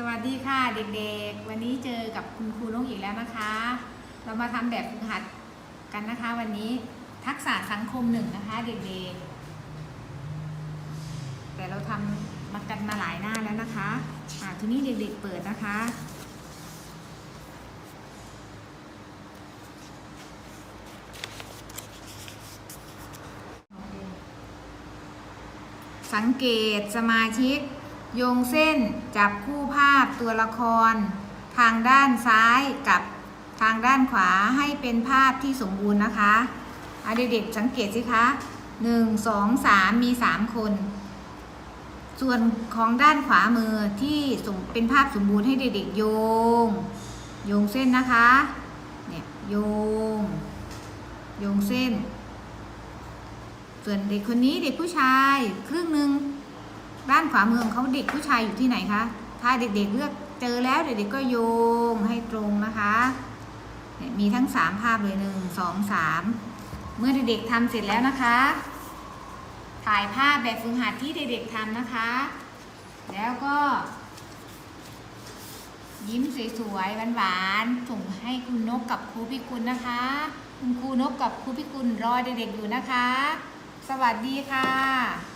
สวัสดีค่ะเด็กๆ วันนี้เจอกับคุณครูนกอีกแล้วนะคะ เรามาทำแบบฝึกหัดกันนะคะ วันนี้ทักษะสังคมหนึ่งนะคะ เด็กๆ แต่เราทำมากันมาหลายหน้าแล้วนะคะอ่าทีนี้เด็กๆเปิดนะคะ สังเกตสมาชิก โยงเส้นจับคู่ภาพตัวละคร ทางด้านซ้ายกับทางด้านขวาให้เป็นภาพที่สมบูรณ์นะคะอะเด็กๆสังเกตสิคะหนึ่งสองสามมีสามคน ส่วนของด้านขวามือที่เป็นภาพสมบูรณ์ให้เด็กๆโยง โยงเส้นนะคะเนี่ยโยง โยงเส้น ส่วนเด็กคนนี้เด็กผู้ชาย ครึ่งหนึ่ง ขวามือของเขาเด็กผู้ชายอยู่ที่ไหนคะ ถ้าเด็กๆเลือกเจอแล้วเด็กๆก็โยงให้ตรงนะคะมีทั้งสามภาพเลยหนึ่งสองสามเมื่อเด็กๆทำเสร็จแล้วนะคะ ถ่ายภาพแบบฝึกหัดที่เด็กๆทำนะคะ แล้วก็ ยิ้มสวยๆหวานๆส่งให้คุณนกกับครูพิกุลนะคะ คุณครูนกกับครูพิกุลรอเด็กๆอยู่นะคะ สวัสดีค่ะ